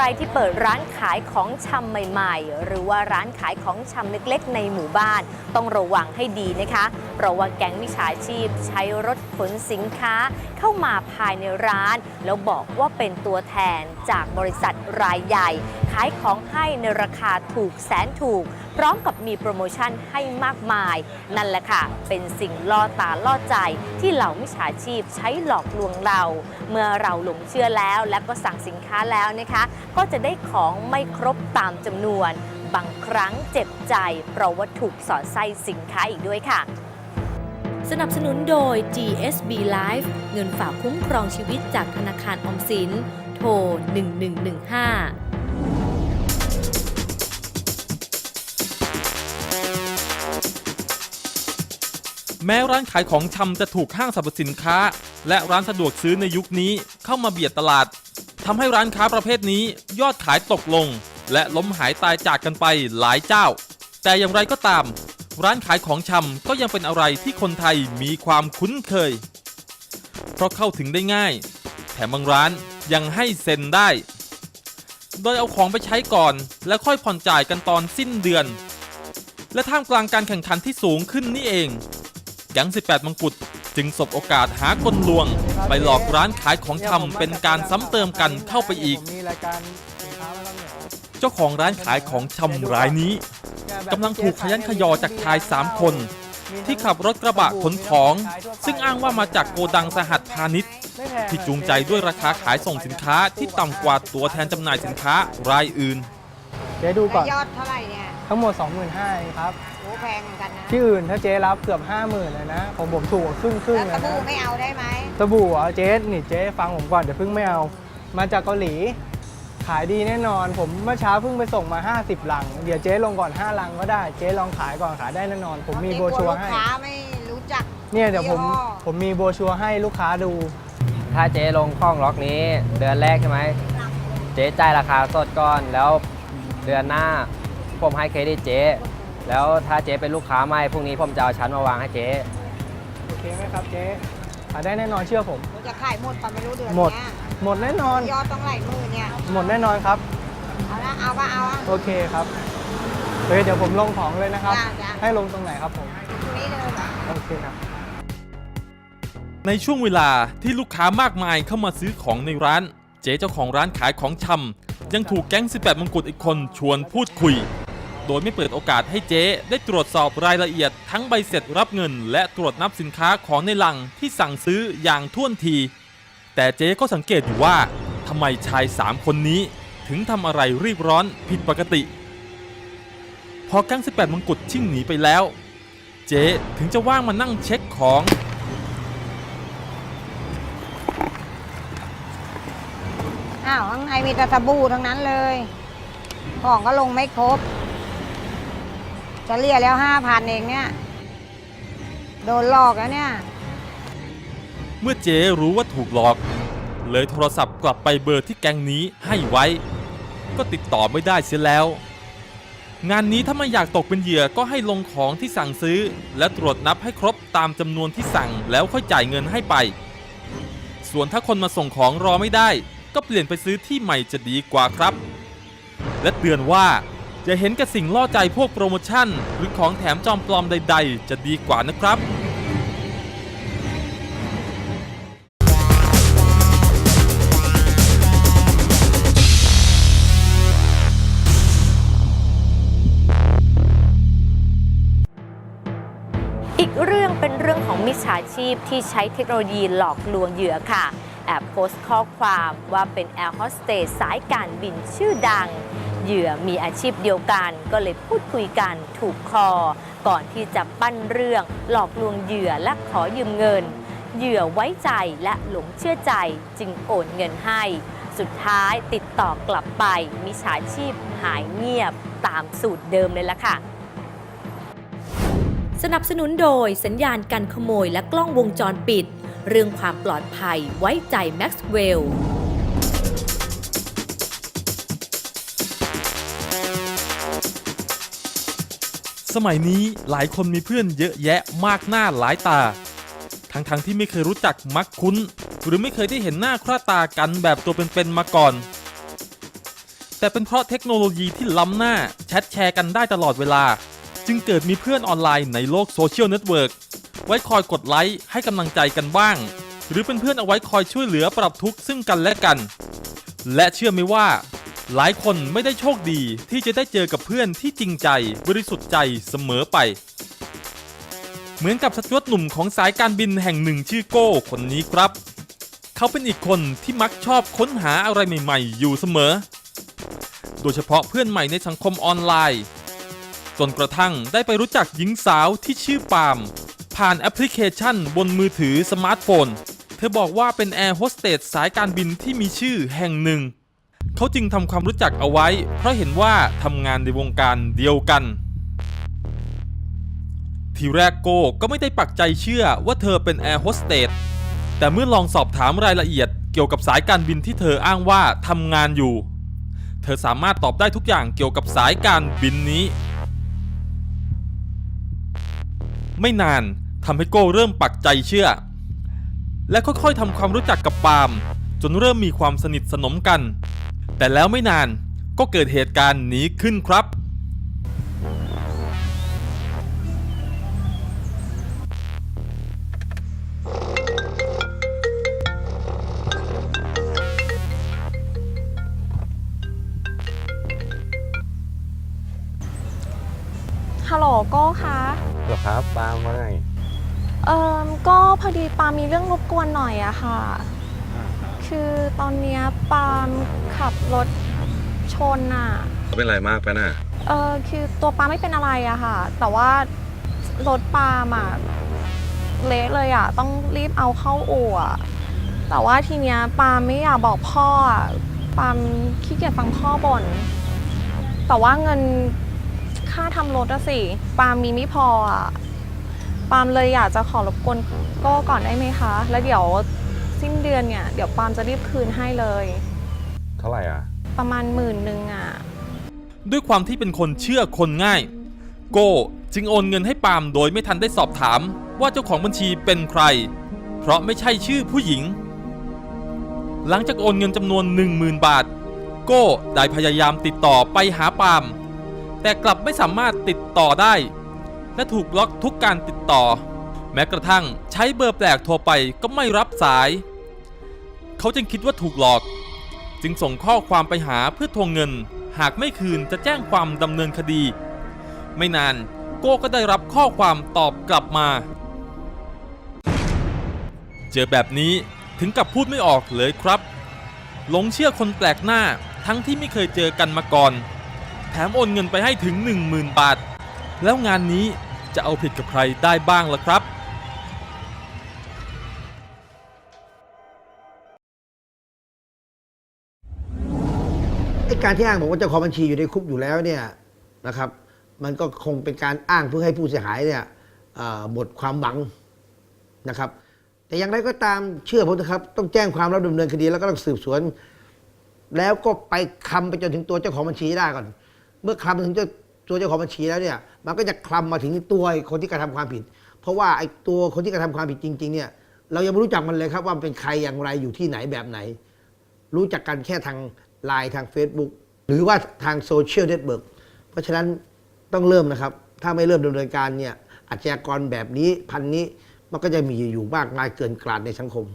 รที่เปิดร้านขายของชำใหม่ ๆ หรือว่าร้านขายของชำเล็กๆ ในหมู่บ้าน ต้องระวังให้ดีนะคะ เพราะว่าแก๊งมิจฉาชีพใช้รถขนสินค้าเข้ามาภายในร้าน แล้วบอกว่าเป็นตัวแทนจากบริษัทรายใหญ่ ขายของให้ในราคาถูกแสนถูก พร้อมกับมีโปรโมชั่นให้มากมาย นั่นแหละค่ะ เป็นสิ่งล่อตาล่อใจ ที่เหล่ามิจฉาชีพใช้หลอกลวงเรา เมื่อเราหลงเชื่อแล้วและก็สั่งสินค้าแล้วนะคะ ก็จะได้ของไม่ครบตามจำนวน บางครั้งเจ็บใจ เพราะว่าถูกสอดไส้สินค้าอีกด้วยค่ะสนับสนุนโดย GSB Life เงินฝากคุ้มครองชีวิตจากธนาคารออมสิน โทร 1115 แม้ร้านขายของชำจะถูกห้างสรรพสินค้า และร้านสะดวกซื้อในยุคนี้เข้ามาเบียดตลาดทำให้ร้านค้าประเภทนี้ยอดขายตกลง และล้มหายตายจากกันไปหลายเจ้า แต่อย่างไรก็ตาม ร้านขายของชำก็ยังเป็นอะไรที่คนไทยมีความคุ้นเคย เพราะเข้าถึงได้ง่าย แถมบางร้านยังให้เซ็นได้ โดยเอาของไปใช้ก่อน แล้วค่อยผ่อนจ่ายกันตอนสิ้นเดือน และท่ามกลางการแข่งขันที่สูงขึ้นนี่เอง แก๊ง 18มงกุฎจึงสบโอกาสหากลลวง ไปหลอกร้านขายของชำเป็นการซ้ำเติมกันเข้าไปอีก ผมมีรายการสินค้ามาครับเนี่ยเจ้าของร้านขายของชำรายนี้กำลังถูกขยันขยอจากชาย 3 คนที่ขับรถกระบะขนของ ซึ่งอ้างว่ามาจากโกดังสหัสพาณิชย์ ไม่แพงที่จูงใจด้วยราคาขายส่งสินค้าที่ต่ำกว่าตัวแทนจำหน่ายสินค้ารายอื่นเจ๊ดูก่อน ยอดเท่าไหร่เนี่ย ทั้งหมด 25,000เองครับ โอ้แพงเหมือนกันนะที่อื่นถ้าเจ๊รับเกือบ 50,000เลยนะของผมถูกกว่าครึ่งครึ่งแล้วเลยสบู่นะไม่เอาได้ไหมสบู่เหรอเจ๊นี่เจ๊ฟังผมก่อนเดี๋ยวเพิ่งไม่เอา มาจากเกาหลี ขายดีแน่นอน ผมเมื่อเช้าเพิ่งไปส่งมา 50 ลัง เดี๋ยวเจ๊ลงก่อน 5 ลังก็ได้เจ๊ลองขายก่อนขายได้แน่นอน ผมมีโบรชัวร์ให้ลูกค้าไม่รู้จักเนี่ยเดี๋ยวผมยี่ห้อผมมีโบรชัวร์ให้ลูกค้าดู ถ้าเจ๊ลงข้องล็อกนี้ เดือนแรกใช่ไหมเจ๊จ่ายราคาสดก่อนแล้วเดือนหน้า ผมให้เครดิตเจ๊ แล้วถ้าเจ๊เป็นลูกค้าใหม่พรุ่งนี้ผมจะเอาชั้นมาวางให้เจ๊ โอเคไหมครับเจ๊ขายได้แน่นอนเชื่อผมเราจะขายหมดปะไม่รู้เดือนหมด เนี้ยหมดแน่นอน ยอดต้องไหลายหมื่นเนี่ย หมดแน่นอนครับ เอาละเอาปะเอาอะ โอเคครับเฮ้ยเดี๋ยวผมลงของเลยนะครับ จ้ะจ้ะ ให้ลงตรงไหนครับผม ตรงนี้เลยโอเคครับ ในช่วงเวลาที่ลูกค้ามากมายเข้ามาซื้อของในร้าน เจ๊เจ้าของร้านขายของชำยังถูกแก๊ง 18 มงกุฎอีกคนชวนพูดคุย โดยไม่เปิดโอกาสให้เจ๊ได้ตรวจสอบรายละเอียดทั้งใบเสร็จรับเงิน และตรวจนับสินค้าของในลังที่สั่งซื้ออย่างท่วนที แต่เจ๊ก็สังเกตอยู่ว่าทำไมชาย3คนนี้ถึงทำอะไรรีบร้อนผิดปกติ พอแก๊ง18 มงกุฎชิ่งหนีไปแล้ว เจ๊ถึงจะว่างมานั่งเช็คของอ้าวข้างในมีแต่สบู่ทั้งนั้นเลย ของก็ลงไม่ครบ เฉลี่ยแล้วห้าพันเองเนี่ย โดนหลอกแล้วเนี่ย เมื่อเจ๊รู้ว่าถูกหลอก เลยโทรศัพท์กลับไปเบอร์ที่แก๊งนี้ให้ไว้ ก็ติดต่อไม่ได้เสียแล้ว งานนี้ถ้าไม่อยากตกเป็นเหยื่อก็ให้ลงของที่สั่งซื้อ และตรวจนับให้ครบตามจำนวนที่สั่งแล้วค่อยจ่ายเงินให้ไป ส่วนถ้าคนมาส่งของรอไม่ได้ ก็เปลี่ยนไปซื้อที่ใหม่จะดีกว่าครับ และเตือนว่า อย่าเห็นกับสิ่งล่อใจพวกโปรโมชั่น หรือของแถมจอมปลอมใด ๆ จะดีกว่านะครับอีกเรื่องเป็นเรื่องของมิจฉาชีพที่ใช้เทคโนโลยีหลอกลวงเหยื่อค่ะ แอบโพสต์ข้อความว่าเป็นแอร์โฮสเตสสายการบินชื่อดัง เหยื่อมีอาชีพเดียวกัน ก็เลยพูดคุยกันถูกคอ ก่อนที่จะปั้นเรื่องหลอกลวงเหยื่อและขอยืมเงิน เหยื่อไว้ใจและหลงเชื่อใจจึงโอนเงินให้ สุดท้ายติดต่อกลับไปมิจฉาชีพหายเงียบตามสูตรเดิมเลยล่ะค่ะสนับสนุนโดยสัญญาณกันขโมยและกล้องวงจรปิด เรื่องความปลอดภัยไว้ใจแม็กซ์เวล สมัยนี้หลายคนมีเพื่อนเยอะแยะมากหน้าหลายตา ทั้งๆทที่ไม่เคยรู้จักมักคุ้น หรือไม่เคยได้เห็นหน้าค่าตากันแบบตัวเป็นๆมาก่อน แต่เป็นเพราะเทคโนโลยีที่ล้ำหน้าแชทแชร์กันได้ตลอดเวลา จึงเกิดมีเพื่อนออนไลน์ในโลกโซเชียลเน็ตเวิร์กไว้คอยกดไลค์ให้กำลังใจกันบ้าง หรือเป็นเพื่อนเอาไว้คอยช่วยเหลือปรับทุกข์ซึ่งกันและกัน และเชื่อไหมว่า หลายคนไม่ได้โชคดีที่จะได้เจอกับเพื่อนที่จริงใจบริสุทธิ์ใจเสมอไป เหมือนกับสจวตหนุ่มของสายการบินแห่งหนึ่งชื่อโก้คนนี้ครับ เขาเป็นอีกคนที่มักชอบค้นหาอะไรใหม่ ๆ อยู่เสมอ โดยเฉพาะเพื่อนใหม่ในสังคมออนไลน์ จนกระทั่งได้ไปรู้จักหญิงสาวที่ชื่อปาล์มผ่านแอปพลิเคชันบนมือถือสมาร์ทโฟน เธอบอกว่าเป็นแอร์โฮสเตสสายการบินที่มีชื่อแห่งหนึ่ง เขาจึงทำความรู้จักเอาไว้ เพราะเห็นว่าทำงานในวงการเดียวกัน ทีแรกโก้ก็ไม่ได้ปักใจเชื่อว่าเธอเป็นแอร์โฮสเตสแต่เมื่อลองสอบถามรายละเอียดเกี่ยวกับสายการบินที่เธออ้างว่าทำงานอยู่ เธอสามารถตอบได้ทุกอย่างเกี่ยวกับสายการบินนี้ ไม่นานทำให้โก้เริ่มปักใจเชื่อ และค่อยๆทำความรู้จักกับปาล์มจนเริ่มมีความสนิทสนมกัน แต่แล้วไม่นานก็เกิดเหตุการณ์นี้ขึ้นครับ ฮัลโหลโก้คะเหรอครับปาล์มว่าไงเอ่อก็พอดีปามีเรื่องรบกวนหน่อยอะค่ะ คือตอนเนี้ยปาล์มขับ รถชนอะเป็นไรมากไปะน่ะ เออคือตัวปาล์มไม่เป็นอะไรอะค่ะ แต่ว่ารถปาล์มอะเละเลยอะต้องรีบเอาเข้าอู่อะแต่ว่าทีเนี้ยปาล์มไม่อยากบอกพ่ออะปาล์มขี้เกียจฟังพ่อบ่นแต่ว่าเงินค่าทำรถอะสิปาล์มมีไม่พออะปาล์มเลยอยากจะขอรบกวนโก้ก่อนได้ไหมคะ แล้วเดี๋ยวสิ้นเดือนเนี่ยเดี๋ยวปาล์มจะรีบคืนให้เลย เท่าไหร่อะ ประมาณหมื่นหนึ่งอะด้วยความที่เป็นคนเชื่อคนง่าย โก้จึงโอนเงินให้ปาล์มโดยไม่ทันได้สอบถามว่าเจ้าของบัญชีเป็นใคร เพราะไม่ใช่ชื่อผู้หญิง หลังจากโอนเงินจำนวน 10,000 บาท โก้ได้พยายามติดต่อไปหาปาล์มแต่กลับไม่สามารถติดต่อได้ และถูกล็อกทุกการติดต่อ แม้กระทั่งใช้เบอร์แปลกโทรไปก็ไม่รับสาย เขาจึงคิดว่าถูกหลอก จึงส่งข้อความไปหาเพื่อทวงเงิน หากไม่คืนจะแจ้งความดำเนินคดี ไม่นานโก้ก็ได้รับข้อความตอบกลับมา เจอแบบนี้ถึงกับพูดไม่ออกเลยครับหลงเชื่อคนแปลกหน้าทั้งที่ไม่เคยเจอกันมาก่อน แถมโอนเงินไปให้ถึง 10,000 บาท แล้วงานนี้จะเอาผิดกับใครได้บ้างล่ะครับ ไอ้การที่อ้างบอกว่าเจ้าของบัญชีอยู่ในคุกอยู่แล้วเนี่ยนะครับ มันก็คงเป็นการอ้างเพื่อให้ผู้เสียหายเนี่ยเอ่อหมดความหวังนะครับ แต่อย่างไรก็ตามเชื่อผมนะครับต้องแจ้งความรับดำเนินคดีแล้วก็ต้องสืบสวน แล้วก็ไปคลำไปจนถึงตัวเจ้าของบัญชีให้ได้ก่อน เมื่อคลำถึงเจ้าตัวเจ้าของบัญชีแล้วเนี่ย มันก็จะคลำมาถึงตัวคนที่กระทำความผิด เพราะว่าไอ้ตัวคนที่กระทำความผิดจริง ๆ เนี่ย เรายังไม่รู้จักมันเลยครับว่ามันเป็นใครอย่างไรอยู่ที่ไหนแบบไหน รู้จักกันแค่ทาง ไลน์ทาง Facebook หรือว่าทางโซเชียลเน็ตเวิร์กเพราะฉะนั้นต้องเริ่มนะครับ ถ้าไม่เริ่มดำเนินการเนี่ยอาชญากรแบบนี้พันนี้มันก็จะมีอยู่มากมายเกินกลาดในสังคม